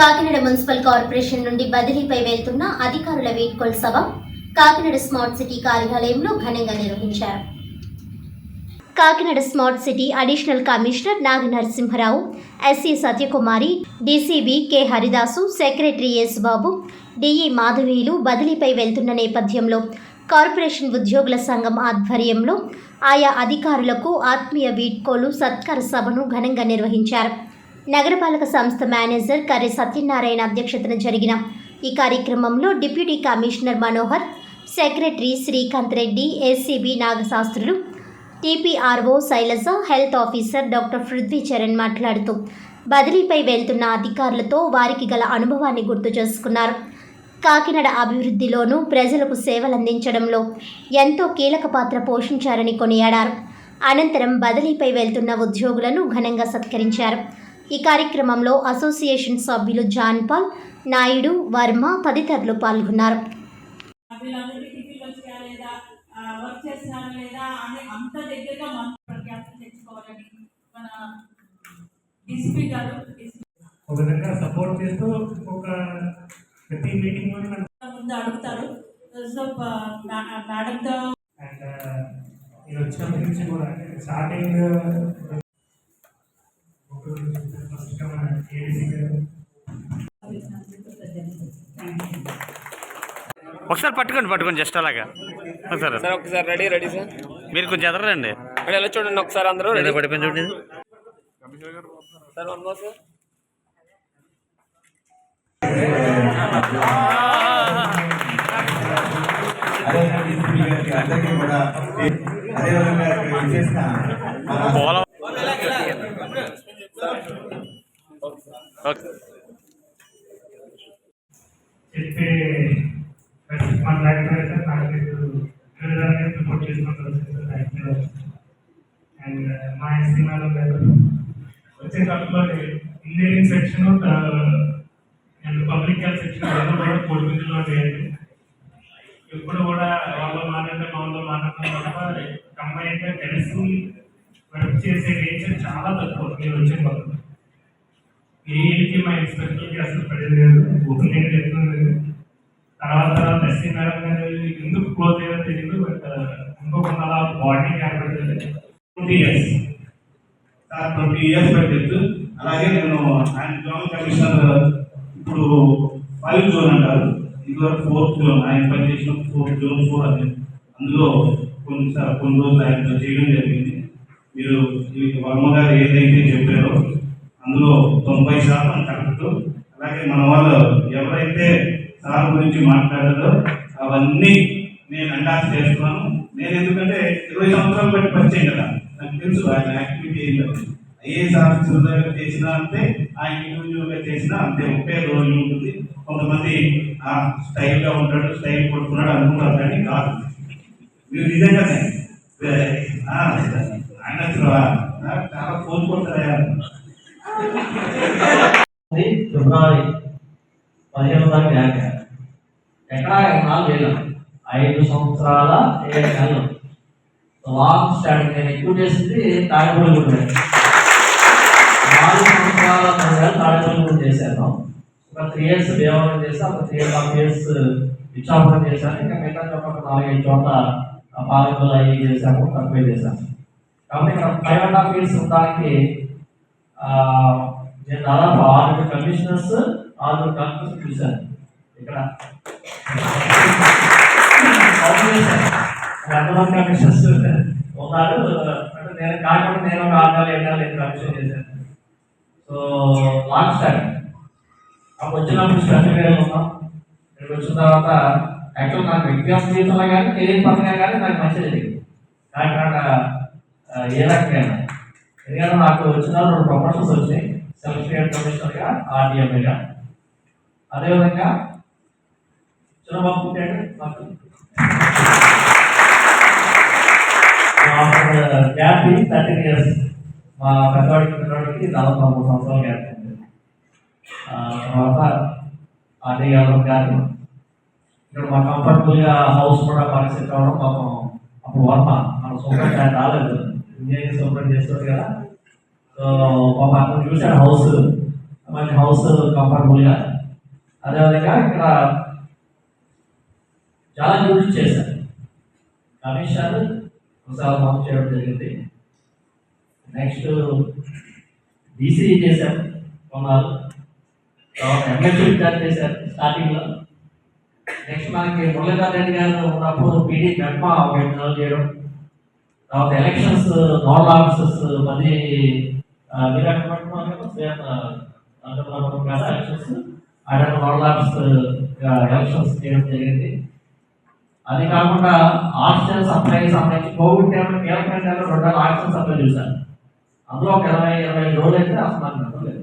Kakinada municipal corporation నుండి బదిలీపై వెళ్తున్న అధికారుల వీడ్కోల్ సభ కాకినాడ స్మార్ట్ సిటీ కార్యాలయంలో ఘనంగా నిర్వహించారు. Kakinada smart city additional commissioner Naga Narasimharao SC Satyakumari DCB K Haridasu secretary S Babu DE మాధవీలు బదిలీపై వెళ్తున్న నేపథ్యంలో కార్పొరేషన్ ఉద్యోగుల సంఘం ఆధ్వర్యంలో ఆయా అధికారులకు ఆత్మీయ వీడ్కోలు సత్కార సభను ఘనంగా నిర్వహించారు. నగరపాలక సంస్థ మేనేజర్ కర్రి సత్యనారాయణ అధ్యక్షతన జరిగిన ఈ కార్యక్రమంలో deputy commissioner Manohar secretary Srikanth Reddy ACB Nagasastrulu TPRO Sailaja health officer doctor Prithvi Charan మాట్లాడుతూ బదిలీపై వెళ్తున్న అధికారులతో వారికి గల అనుభవాన్ని గుర్తు చేసుకున్నారు. కాకినాడ అభివృద్ధిలోనూ ప్రజలకు సేవలందించడంలో ఎంతో కీలక పాత్ర పోషించారని కొనియాడారు. అనంతరం బదిలీపై వెళ్తున్న ఉద్యోగులను ఘనంగా సత్కరించారు. ఈ కార్యక్రమంలో అసోసియేషన్ సభ్యులు జాన్ పాల్ నాయుడు వర్మ తదితరులు పాల్గొన్నారు. ఒక విధంగా సపోర్ట్ చేస్తూ ఒక ప్రతి మీటింగ్ ముందు అడుగుతారు. సో మేడంతో అండ్ నేను వచ్చినప్పటి నుంచి కూడా స్టార్టింగ్ ఒకసారి పట్టుకోండి పట్టుకోండి జస్ట్ అలాగా. ఒకసారి. సార్ ఒకసారి రెడీ రెడీ సార్. మీరు కొంచెం ఎదరండి ఎలా చూడండి ఒకసారి అందరూ రెడీ పడిపోయింది చూడండి. Sir one more sir. అదేవిధంగా డిసిపి గారికి అందరికీ కూడా అదేవిధంగా ఇక్కడ విచ్చేసిన మన పోలం చెప్పే మన డైరెక్టర్ అయితే నాకు వివిధంగా సపోర్ట్ చేసుకుంటారు అండ్ మా ఎస్సీ మేడం వచ్చే కాలంలో engineering section and public health section రెండు కూడా కోడిపిల్లలో చేయండి ఇప్పుడు కూడా వాళ్ళు మాట్లాడితే మామూలు మాట్లాడడం తప్ప కంబైన్గా కలిసి వర్క్ చేసే నేచర్ చాలా తక్కువ. మీరు వచ్చే వాళ్ళు ఏంటి మా ఇన్స్పెక్టర్కి అసలు పడలేదు ఓపెన్ చెప్తుంది తర్వాత తర్వాత ఎస్సీ మేడం గారు ఎందుకు క్లోజ్ అయ్యారో తెలియదు బట్ అనుకోకుండా అలా బాడీ ఏర్పడుతుంది twenty years. Sir twenty years పెట్టచ్చు అలాగే నేను ఆయన జోన్ కమిషనర్ ఇప్పుడు ఫైవ్ జోన్ అంటారు. ఇదివరకు ఫోర్త్ జోన్. ఆయన పనిచేసిన ఫోర్త్ జోన్ ఫోర్ అది. అందులో కొన్ని కొన్ని రోజులు ఆయనతో చేయడం జరిగింది. మీరు వర్మ గారు ఏదైతే చెప్పారో అందులో తొంభై శాతం కరెక్ట్ అలాగే మన వాళ్ళు ఎవరైతే సార్ గురించి మాట్లాడారో అవన్నీ నేను అండాస్ చేస్తున్నాను. నేను ఎందుకంటే ఇరవై సంవత్సరాలు బట్టి పరిచయం కదా. నాకు తెలుసు ఆయన యాక్టివిటీ ఏంటో. ఐఏఎస్ ఆఫీసర్ చేసినా అంతే ఆయన ఇండివిజువల్గా చేసినా అంతే ఒకే రోజు ఉంటుంది. కొంతమంది ఆ స్టైల్గా ఉంటాడు స్టైల్ కొట్టుకున్నాడు అనుకుంటారు కానీ కాదు. మీరు నిజంగానే ఆయన అసలు ఆ, నాకు చాలా ఫోన్ కొడతారా ఉంది ఫిబ్రవరి పదిహేను తారీఖు యాక్ట్ ఎక్కడ నాలుగు వేలు ఐదు సంవత్సరాల ఏడు నెలలు. లాంగ్ స్టాండింగ్ నేను ఎక్కువ చేసింది తాడిపల్లి గుడి నాలుగు సంవత్సరాల మూడు వేలు తాడిపల్లి గుడి చేశాను. ఒక త్రీ ఇయర్స్ దేవాలయం చేశాను ఒక three and half years Ichchapuram చేశాను. ఇంకా మిగతా చోట ఒక నాలుగైదు చోట్ల పాలకులు అవి చేశాము తక్కువే చేశాను. కాబట్టి ఇక్కడ ఫైవ్ అండ్ హాఫ్ ఇయర్స్ ఉండడానికి నేను దాదాపు ఆరు కమిషనర్స్ ఆరు కలెక్టర్స్ చూశాను. ఇక్కడ. ఎంతమంది ఉన్నారు అంటే నేను కాకుండా నేను ఒక ఆరు నెలలు ఏడు నెలలు కమిషన్ చేశాను సో లాంగ్ టైం అప్పుడు వచ్చినప్పుడు స్పెషల్ వేరే ఉన్నాం. ఇక్కడికి వచ్చిన తర్వాత యాక్చువల్ నాకు వ్యక్తిగత జీవితంలో కానీ కెరీర్ పరంగా కానీ నాకు మంచిది జరిగింది. కాకినాడ ఏ రకమైన ఎందుకంటే నాకు వచ్చిన రెండు ప్రమోషన్స్ వచ్చాయి. సెల్ఫ్ స్టేట్ కమిషనర్గా ఆర్డీఎంఏగా అదేవిధంగా చిన్నబాబు పుట్టాడు గ్యాప్ థర్టీన్ ఇయర్స్. మా పెద్దవాడికి పిల్లవాడికి దాదాపు మూడు సంవత్సరాల గ్యాప్ ఉంది. తర్వాత గారు గారు ఇక్కడ మా కంఫర్టబుల్గా హౌస్ కూడా బాగా సెట్ అవ్వడం పాపం అప్పుడు వర్మ. మన సూపర్ రాలేదు. ఇంజనీరింగ్ సూపర్ చేస్తుంది కదా. సో పాప అక్కడ చూసాడు హౌస్. మంచి హౌస్ కంఫర్టబుల్గా. అదేవిధంగా ఇక్కడ చాలా డ్యూటీ చేశారు. కమిషన్ ఒకసారి పంప్ చేయడం జరిగింది. నెక్స్ట్ డీసీ చేశాం కొన్నాళ్ళు. తర్వాత ఎంఎస్సీ విద్యార్థి చేశారు స్టార్టింగ్లో నెక్స్ట్ మనకి మురళీధర్ రెడ్డి గారు ఉన్నప్పుడు పీడీ మెట్మా ఒక ఐదు నెలలు చేయడం. తర్వాత ఎలక్షన్స్ నోడల్ ఆఫీసర్స్ మళ్ళీ విరాట్ సేమ్ ఎలక్షన్స్ ఆయన నోడల్ ఆఫీసర్ ఎలక్షన్స్ చేయడం జరిగింది. అది కాకుండా ఆక్సిజన్ సప్లై సంబంధించి కోవిడ్ టైంలో కీలకమైన టైంలో రెండు వేల ఆక్సిజన్ సప్లై చూశాను అందులో ఒక ఇరవై ఇరవై రోజులు అయితే అసలు నాకు లేదు.